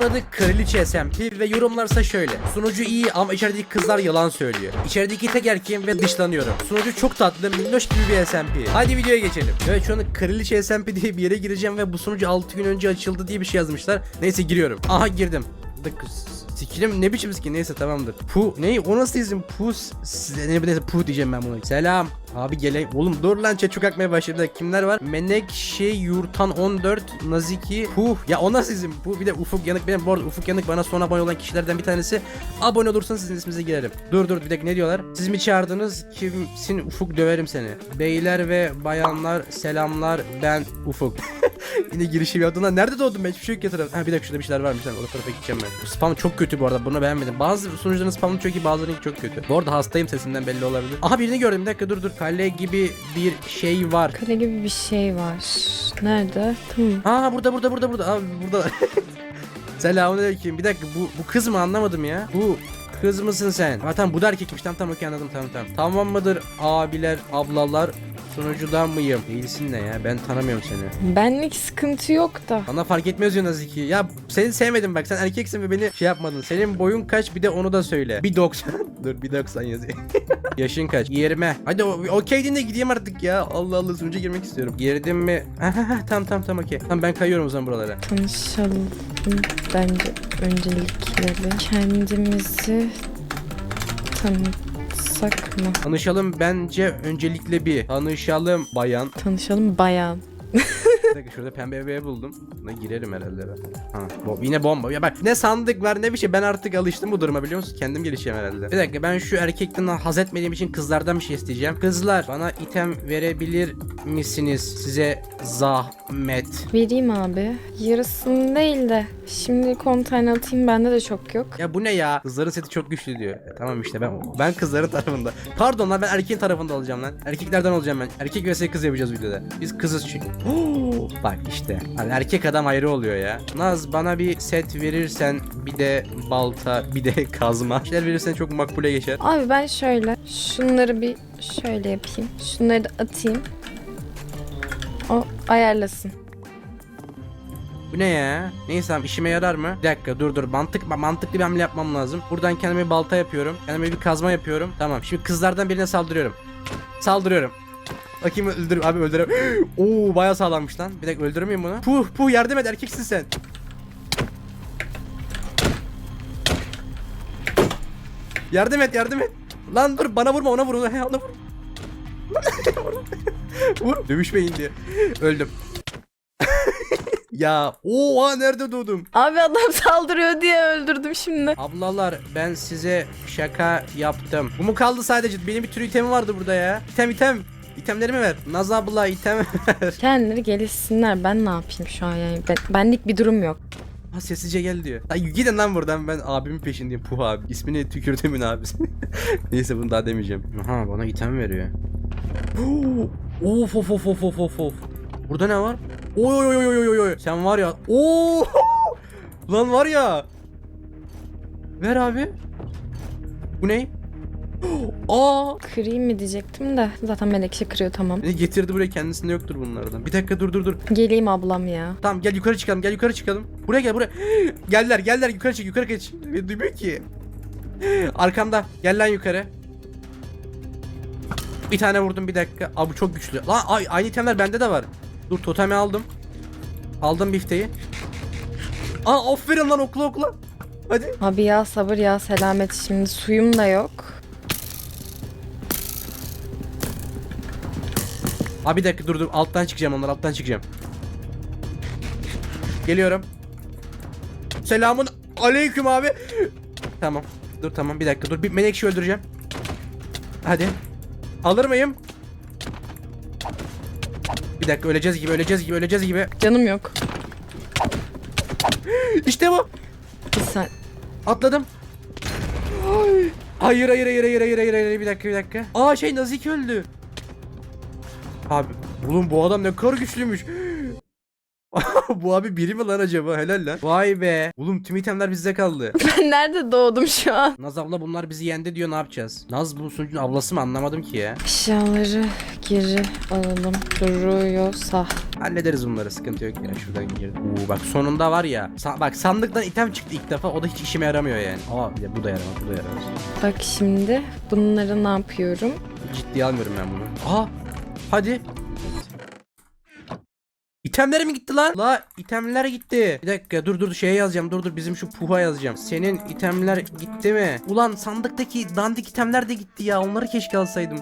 Adı Kraliçe SMP ve yorumlarsa şöyle. Sunucu iyi ama içerideki kızlar yalan söylüyor. İçerideki tek erkeğim ve dışlanıyorum. Sunucu çok tatlı, minnoş gibi bir SMP. Hadi videoya geçelim. Evet şu an Kraliçe SMP diye bir yere gireceğim ve bu sunucu 6 gün önce açıldı diye bir şey yazmışlar. Neyse giriyorum. Aha girdim. Sikilim ne biçim skin neyse tamamdır. Pu ne o nasıl isim? Pu ne neyse pu diyeceğim ben buna. Selam. Abi geleyim. Oğlum dur lan çok akmaya başladı. Kimler var? Menekşe Yurtan 14 Naziki Puh. Ya o nasıl isim? Bu bir de Ufuk Yanık benim. Bu arada Ufuk Yanık bana son abone olan kişilerden bir tanesi. Abone olursanız sizin isminize girerim. Dur dur bir dakika ne diyorlar? Siz mi çağırdınız? Kimsin Ufuk döverim seni. Beyler ve bayanlar selamlar ben Ufuk. Yine girişim yaptım lan. Nerede doğdum ben? Hiçbir şey yok ya taraf. Ha bir dakika şurada bir şeyler varmış. O tarafa gideceğim ben. Spam çok kötü bu arada. Bunu beğenmedim. Bazı sunucuların spamı çok iyi, bazılarının çok kötü. Bu arada hastayım sesinden belli olabilir. Aha birini gördüm. Bir dakika dur dur. Kale gibi bir şey var. Kale gibi bir şey var. Nerede? Tamam. Aa burada burada burada burada. Abi burada. Selamünaleyküm. Bir dakika bu bu kız mı anlamadım ya. Bu kız mısın sen? Ha tamam bu da erkekmiş. Tamam tamam okey anladım tamam tamam. Tamam mıdır abiler, ablalar? Sunucudan mıyım? Değilsin ne ya? Ben tanımıyorum seni. Benlik sıkıntı yok da. Bana fark etmez diyor Naziki. Ya seni sevmedim bak sen erkeksin ve beni şey yapmadın. Senin boyun kaç bir de onu da söyle. Bir 90. Dur bir 90 yazayım. Yaşın kaç? 20. Hadi okey din de gideyim artık ya. Allah Allah sunuca girmek istiyorum. Girdim mi? tamam tamam tamam okey. Tamam ben kayıyorum o zaman buralara. Tanışalım bence öncelikleri. Kendimizi tanıtsak mı? Tanışalım bence öncelikle bir. Tanışalım bayan. Tanışalım bayan. Bir dakika şurada pembe bebeği buldum. Buna girerim herhalde ben. Ha, bo- yine bomba. Ya bak ne sandık var ne bir şey. Ben artık alıştım bu duruma biliyor musun? Kendim gelişeceğim herhalde. Bir dakika ben şu erkekten haz etmediğim için kızlardan bir şey isteyeceğim. Kızlar bana item verebilir misiniz? Size zahmet. Vereyim abi. Yarısını değil de. Şimdi konteyner atayım bende de çok yok. Ya bu ne ya? Kızların seti çok güçlü diyor. E, tamam işte ben ben kızların tarafında. Pardon lan ben erkeğin tarafında olacağım lan. Erkeklerden olacağım ben. Erkek vs kız yapacağız videoda. Biz kızız çünkü. Bak işte. Hani erkek adam ayrı oluyor ya. Naz bana bir set verirsen bir de balta bir de kazma. Şeyler verirsen çok makbule geçer. Abi ben şöyle. Şunları bir şöyle yapayım. Şunları da atayım. O ayarlasın. Bu ne ya? Neyse tamam işime yarar mı? Bir dakika dur dur mantık mantıklı bir hamle yapmam lazım. Buradan kendime bir balta yapıyorum. Kendime bir kazma yapıyorum. Tamam şimdi kızlardan birine saldırıyorum. Saldırıyorum. Bakayım öldür abi öldürem. Oo bayağı sağlammış lan. Bir dakika öldürür müyüm bunu? Puh puh yardım et erkeksin sen. Yardım et yardım et. Lan dur bana vurma ona vur ona, he, ona vur. vur. Dövüşmeyin diye. Öldüm. ya oha nerede doğdum? Abi adam saldırıyor diye öldürdüm şimdi. Ablalar ben size şaka yaptım. Bu mu kaldı sadece? Benim bir tür itemi vardı burada ya. İtem item. İtemlerimi ver. Naz abla item ver. Kendileri gelişsinler. Ben ne yapayım şu an yani? Ben, benlik bir durum yok. Ha sessizce gel diyor. Ay gidin lan buradan ben abimin peşindeyim. Puh abi. İsmini tükürdümün abisi. Neyse bunu daha demeyeceğim. Aha bana item veriyor. of of of of of of of. Burada ne var? Oy oy oy oy oy oy. Sen var ya. Oo! Lan var ya. Ver abi. Bu ne? Aa! Kırayım mı diyecektim de zaten Melekşe kırıyor tamam. Ne getirdi buraya kendisinde yoktur bunlardan. Bir dakika dur dur dur. Geleyim ablam ya. Tamam gel yukarı çıkalım gel yukarı çıkalım. Buraya gel buraya. Geldiler geldiler yukarı çık yukarı geç. Beni duymuyor ki. Arkamda gel lan yukarı. Bir tane vurdum bir dakika. Abi çok güçlü. Lan ay, aynı itemler bende de var. Dur totemi aldım. Aldım bifteyi. Aa aferin lan okla okla. Hadi. Abi ya sabır ya selamet şimdi suyum da yok. Abi bir dakika dur dur alttan çıkacağım onlar alttan çıkacağım. Geliyorum. Selamun aleyküm abi. Tamam. Dur tamam bir dakika dur bir menekşe öldüreceğim. Hadi. Alır mıyım? Bir dakika öleceğiz gibi öleceğiz gibi öleceğiz gibi. Canım yok. İşte bu. Bir sen. Atladım. Hayır hayır hayır hayır hayır hayır hayır bir dakika bir dakika. Aa şey Nazik öldü. Abi oğlum bu adam ne kadar güçlüymüş. Bu abi biri mi lan acaba? Helal lan. Vay be. Oğlum tüm itemler bizde kaldı. Ben nerede doğdum şu an? Naz abla bunlar bizi yendi diyor ne yapacağız? Naz bu sunucunun ablası mı anlamadım ki ya. Eşyaları geri alalım. Duruyorsa. Hallederiz bunları sıkıntı yok ya şuradan gir. Oo bak sonunda var ya. Sa- bak sandıktan item çıktı ilk defa o da hiç işime yaramıyor yani. Aa de bu da yaramaz bu da yaramaz. Bak şimdi bunları ne yapıyorum? Ciddiye almıyorum ben bunu. Aa hadi. İtemler mi gitti lan? La itemler gitti. Bir dakika dur dur şeye yazacağım. Dur dur bizim şu puha yazacağım. Senin itemler gitti mi? Ulan sandıktaki dandik itemler de gitti ya. Onları keşke alsaydım.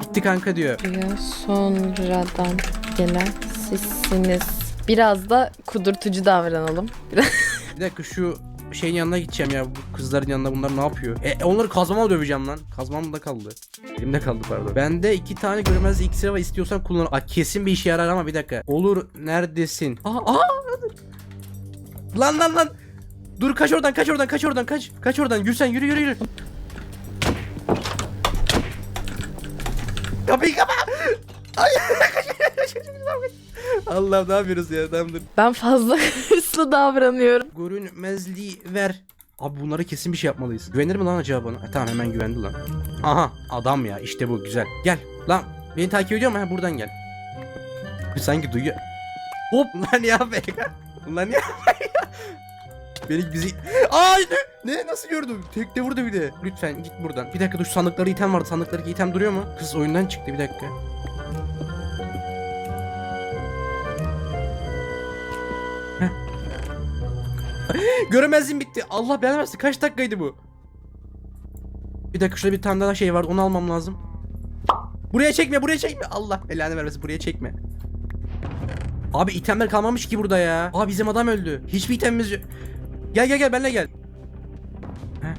Gitti kanka diyor. Buraya sonradan gelen sizsiniz. Biraz da kudurtucu davranalım. Biraz... Bir dakika şu şeyin yanına gideceğim ya. Bu kızların yanına bunlar ne yapıyor? E onları kazmama döveceğim lan. Kazmam da kaldı. Elimde kaldı pardon. Bende iki tane görmez iksir var. İstiyorsan kullan. Aa, kesin bir işe yarar ama bir dakika. Olur neredesin? Aa, aa! Lan lan lan. Dur kaç oradan kaç oradan kaç oradan kaç. Kaç oradan yürü sen yürü yürü yürü. Kapıyı kapa. Ay. Allah'ım ne yapıyoruz ya tamam dur. Ben fazla hırslı davranıyorum. Görünmezliği ver. Abi bunları kesin bir şey yapmalıyız. Güvenir mi lan acaba bana? E, tamam hemen güvendi lan. Aha adam ya işte bu güzel. Gel lan beni takip ediyor mu? Ha buradan gel. Sanki duyuyor. Hop lan ya be. Lan ya. Beni bizi... Aa ne? Ne? Nasıl gördüm? Tekte vurdu bir de. Lütfen git buradan. Bir dakika dur şu sandıkları item vardı. Sandıklardaki item duruyor mu? Kız oyundan çıktı bir dakika. Göremezliğim bitti. Allah belanı versin. Kaç dakikaydı bu? Bir dakika şurada bir tane daha şey var. Onu almam lazım. Buraya çekme, buraya çekme. Allah belanı vermesin. Buraya çekme. Abi itemler kalmamış ki burada ya. Aa bizim adam öldü. Hiçbir itemimiz yok. Gel gel gel benimle gel. Heh.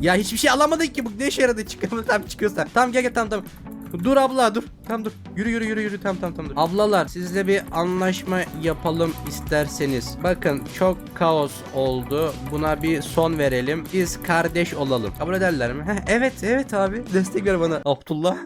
Ya hiçbir şey alamadık ki bu ne işe yaradı çıkalım tamam çıkıyoruz tamam. Tamam gel gel tamam tamam. Dur abla dur. Tamam dur. Yürü yürü yürü yürü tamam tamam tamam dur. Ablalar sizle bir anlaşma yapalım isterseniz. Bakın çok kaos oldu. Buna bir son verelim. Biz kardeş olalım. Kabul ederler mi? Heh, evet evet abi. Destek ver bana. Abdullah.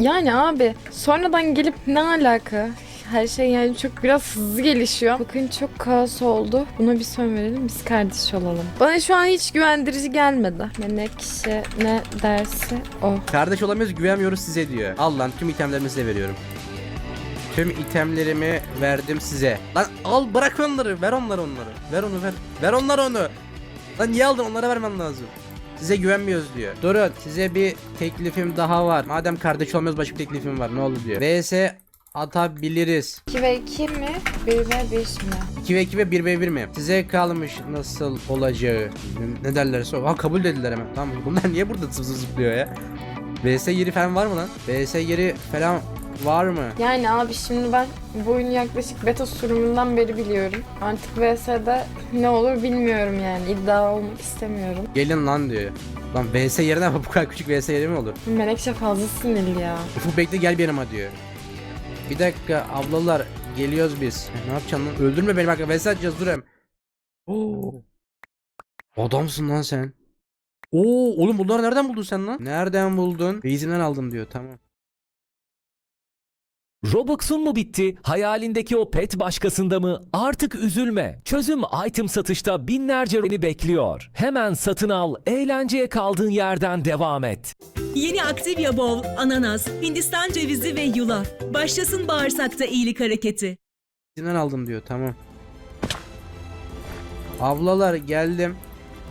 Yani abi sonradan gelip ne alaka? Her şey yani çok biraz hızlı gelişiyor. Bakın çok kaos oldu. Buna bir son verelim biz kardeş olalım. Bana şu an hiç güvendirici gelmedi. Menekşe ne derse o. Kardeş olamıyoruz güvenmiyoruz size diyor. Al lan tüm itemlerimi size veriyorum. Tüm itemlerimi verdim size. Lan al bırak onları. Ver onları onları. Ver onu ver. Ver onları onu. Lan niye aldın onlara vermen lazım. Size güvenmiyoruz diyor. Durun size bir teklifim daha var. Madem kardeş olmuyoruz başka bir teklifim var ne oldu diyor. VS atabiliriz. 2 ve 2 mi? 1 ve 1 mi? 2 ve 2 ve 1 ve 1 mi? Size kalmış nasıl olacağı. Ne- Ne derlerse o. Ha kabul dediler hemen. Tamam bunlar niye burada zıp zıp zıplıyor ya? VS yeri falan var mı lan? VS yeri falan var mı? Yani abi şimdi ben bu oyunu yaklaşık beta sürümünden beri biliyorum. Artık VS'de ne olur bilmiyorum yani. İddia olmak istemiyorum. Gelin lan diyor. Lan VS yerine bu kadar küçük VS yeri mi olur? Menekşe fazla sinirli ya. Ufuk bekle gel bir yanıma diyor. Bir dakika ablalar geliyoruz biz. Ne yapacaksın lan? Öldürme beni bak VS atacağız dur hem. Oo. Adamsın lan sen. Oo oğlum bunları nereden buldun sen lan? Nereden buldun? Beyzimden aldım diyor tamam. Robux'un mu bitti? Hayalindeki o pet başkasında mı? Artık üzülme. Çözüm item satışta binlerce beni bekliyor. Hemen satın al, eğlenceye kaldığın yerden devam et. Yeni Activia Bowl, ananas, Hindistan cevizi ve yulaf. Başlasın bağırsakta iyilik hareketi. Beyzimden aldım diyor tamam. Ablalar geldim.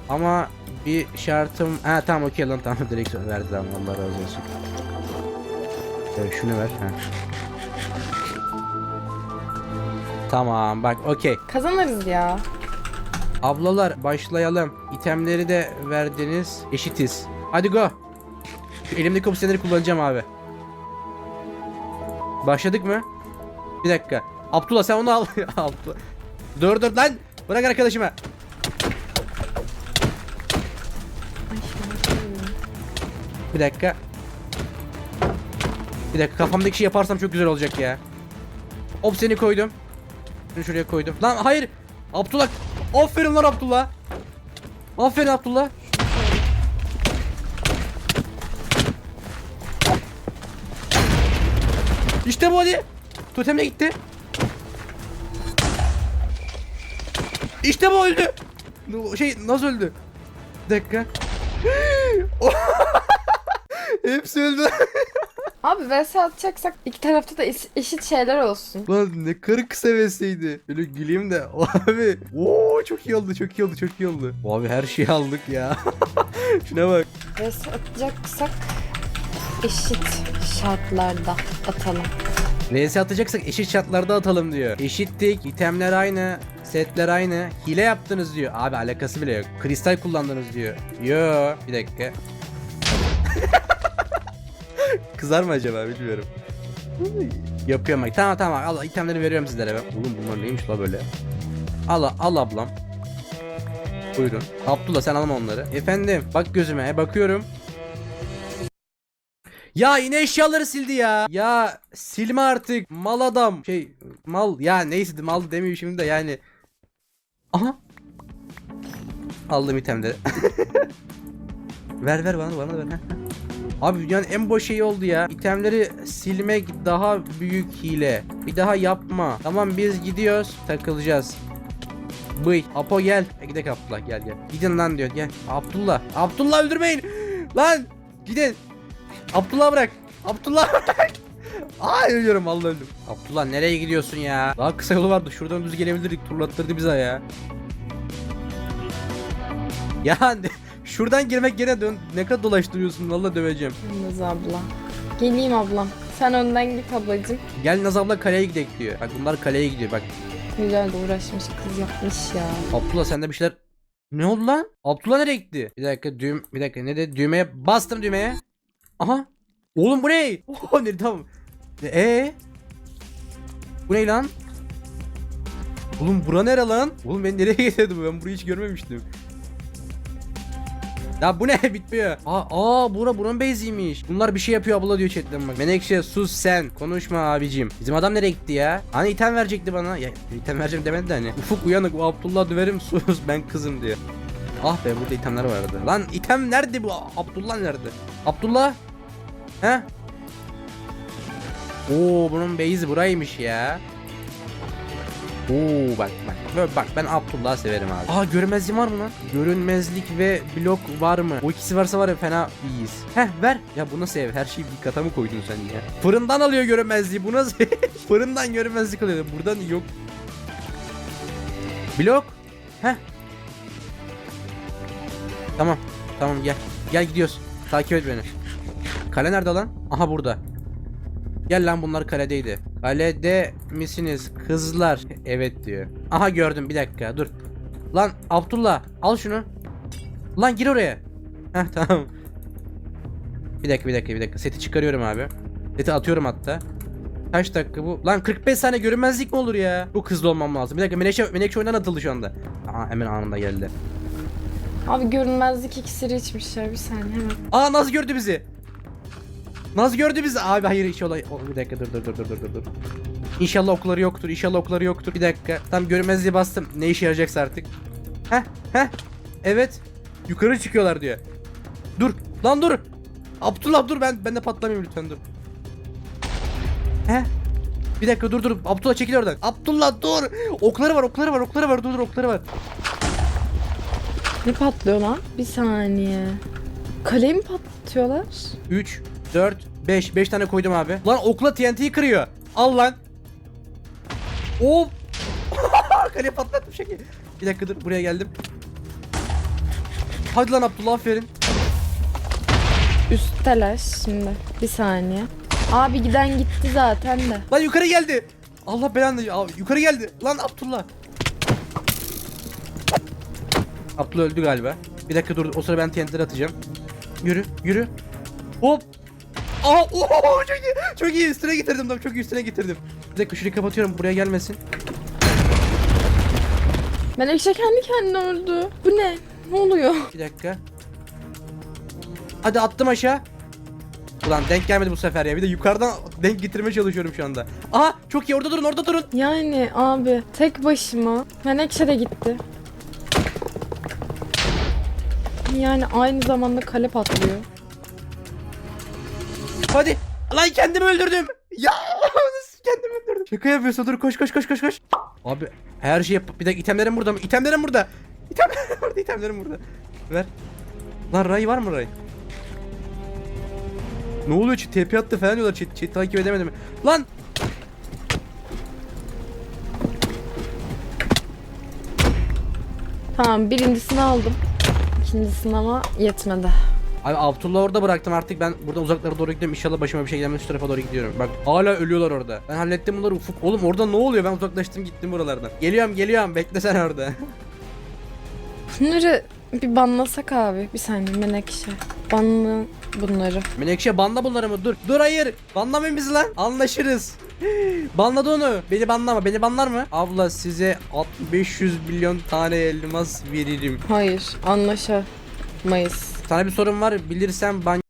Ama bir şartım... Ha tamam okey lan tamam direkt verdi tamam Allah razı olsun. Evet, şunu ver. Ha. Tamam bak okey. Kazanırız ya. Ablalar başlayalım. İtemleri de verdiniz. Eşitiz. Hadi go. Şu elimdeki opsiyonları kullanacağım abi. Başladık mı? Bir dakika. Abdullah sen onu al. Abdullah. Dur dur lan. Bırak arkadaşıma. Bir dakika. Bir dakika kafamdaki şey yaparsam çok güzel olacak ya. Opsiyonu koydum. Şunu şuraya koydum. Lan hayır. Abdullah. Aferin lan Abdullah. Aferin Abdullah. İşte bu hadi. Totem de gitti. İşte bu öldü. Şey nasıl öldü? Bir dakika. Hepsi öldü. Abi vs atacaksak iki tarafta da eş- eşit şeyler olsun. Lan ne kırık sevesiydi. Böyle güleyim de. Abi. Oo çok iyi oldu çok iyi oldu çok iyi oldu. Abi her şeyi aldık ya. Şuna bak. Vs atacaksak eşit şartlarda atalım. VS atacaksak eşit şartlarda atalım diyor. Eşittik. itemler aynı. Setler aynı. Hile yaptınız diyor. Abi alakası bile yok. Kristal kullandınız diyor. Yo. Bir dakika. Kızar mı acaba bilmiyorum. Yapıyorum bak. Tamam tamam. Al itemleri veriyorum sizlere ben. Oğlum bunlar neymiş la böyle? Al al ablam. Buyurun. Abdullah sen alma onları. Efendim bak gözüme. Bakıyorum. Ya yine eşyaları sildi ya. Ya silme artık. Mal adam. Şey mal ya neyse mal demiyor şimdi de yani. Aha. Aldım itemleri. ver ver bana bana ver. Abi dünyanın en boş şeyi oldu ya. İtemleri silmek daha büyük hile. Bir daha yapma. Tamam biz gidiyoruz. Takılacağız. Bıy. Apo gel. E, gidelim Abdullah gel gel. Gidin lan diyor gel. Abdullah. Abdullah öldürmeyin. Lan. Gidin. Abdullah bırak. Abdullah bırak. Aa ölüyorum vallahi öldüm. Abdullah nereye gidiyorsun ya? Daha kısa yolu vardı. Şuradan düz gelebilirdik. Turlattırdı bize ya. Ya şuradan girmek gene dön. Ne kadar dolaştırıyorsun vallahi döveceğim. Yalnız abla. Geleyim ablam. Sen önden git ablacım. Gel Naz abla kaleye gidelim diyor. Bak bunlar kaleye gidiyor bak. Güzel de uğraşmış kız yapmış ya. Abdullah sende bir şeyler... Ne oldu lan? Abdullah nereye gitti? Bir dakika düğüm... Bir dakika ne de düğmeye bastım düğmeye. Aha. Oğlum bu ne? Oh ne tamam. Ee? Bu ne lan? Oğlum bura nere lan? Oğlum beni nereye getirdi bu? Ben burayı hiç görmemiştim. Ya bu ne bitmiyor. Aa, aa bura buranın base'iymiş. Bunlar bir şey yapıyor abla diyor chatten bak. Menekşe sus sen. Konuşma abicim. Bizim adam nereye gitti ya? Hani item verecekti bana. Ya item vereceğim demedi de hani. Ufuk uyanık. O Abdullah döverim sus ben kızım diyor. Ah be burada itemler vardı. Lan item nerede bu? Abdullah nerede? Abdullah? He? Oo bunun base'i buraymış ya. Oo bak bak. Böyle bak ben Abdullah severim abi. Aa görünmezlik var mı lan? Görünmezlik ve blok var mı? O ikisi varsa var ya fena iyiyiz. Heh ver. Ya bu nasıl ev? Her şeyi bir kata mı koydun sen ya? Fırından alıyor görünmezliği. Bu nasıl? Fırından görünmezlik alıyor. Buradan yok. Blok. Heh. Tamam. Tamam gel. Gel gidiyoruz. Takip et beni. Kale nerede lan? Aha burada. Gel lan bunlar kaledeydi. Kalede misiniz kızlar? Evet diyor. Aha gördüm bir dakika dur. Lan Abdullah al şunu. Lan gir oraya. Heh tamam. Bir dakika bir dakika bir dakika. Seti çıkarıyorum abi. Seti atıyorum hatta. Kaç dakika bu? Lan 45 saniye görünmezlik mi olur ya? Bu hızlı olmam lazım. Bir dakika Menekşe, Menekşe oyundan atıldı şu anda. Aa hemen anında geldi. Abi görünmezlik iksiri içmişler bir saniye hemen. Aa Naz gördü bizi. Naz gördü bizi. Abi hayır inşallah. O, bir dakika dur dur dur dur dur dur. İnşallah okları yoktur. İnşallah okları yoktur. Bir dakika. Tam görünmezliğe bastım. Ne işe yarayacaksa artık. Heh heh. Evet. Yukarı çıkıyorlar diyor. Dur. Lan dur. Abdullah dur ben ben de patlamayayım lütfen dur. Heh. Bir dakika dur dur. Abdullah çekil oradan. Abdullah dur. Okları var, okları var, okları var. Dur dur okları var. Ne patlıyor lan? Bir saniye. Kaleyi mi patlatıyorlar? 3, 4, 5. 5 tane koydum abi. Lan okla TNT'yi kırıyor. Al lan. Hop. Kaleye patlattım şekil. Bir dakika dur buraya geldim. Hadi lan Abdullah aferin. Üstteler şimdi. Bir saniye. Abi giden gitti zaten de. Lan yukarı geldi. Allah belanı yukarı geldi. Lan Abdullah. Abdullah öldü galiba. Bir dakika dur o sıra ben TNT'leri atacağım. Yürü yürü. Hop. Aa ooo çok iyi. Çok iyi üstüne getirdim tam çok iyi üstüne getirdim. Bir dakika şurayı kapatıyorum buraya gelmesin. Melekşe kendi kendine öldü. Bu ne? Ne oluyor? Bir dakika. Hadi attım aşağı. Ulan denk gelmedi bu sefer ya. Bir de yukarıdan denk getirmeye çalışıyorum şu anda. Aha çok iyi orada durun orada durun. Yani abi tek başıma. Menekşe de gitti. Yani aynı zamanda kale patlıyor. Hadi. Lan kendimi öldürdüm. Ya kendimi öldürdüm. Şaka yapıyorsun dur koş koş koş koş koş. Abi her şey yap- bir dakika itemlerim burada mı? İtemlerim burada. İtemlerim burada, itemlerim burada. Ver. Lan Ray var mı Ray? Ne oluyor chat? TP attı falan diyorlar chat. Chat takip edemedim. Lan! Tamam birincisini aldım. İkincisini ama yetmedi. Abi Abdullah orada bıraktım artık. Ben burada uzaklara doğru gidiyorum. İnşallah başıma bir şey gelmez şu tarafa doğru gidiyorum. Bak hala ölüyorlar orada. Ben hallettim bunları. Ufuk Oğlum orada ne oluyor? Ben uzaklaştım gittim buralardan. Geliyorum geliyorum. Bekle sen orada. Bunları bir banlasak abi. Bir saniye menekşe. Banla bunları. Menekşe banla bunları mı? Dur. Dur hayır. Banlamayın bizi lan. Anlaşırız Banladı onu. Beni banlama. Beni banlar mı? Abla size 500 milyon tane elmas veririm. Hayır. Anlaşamayız. Sana bir sorun var. Bilirsen ban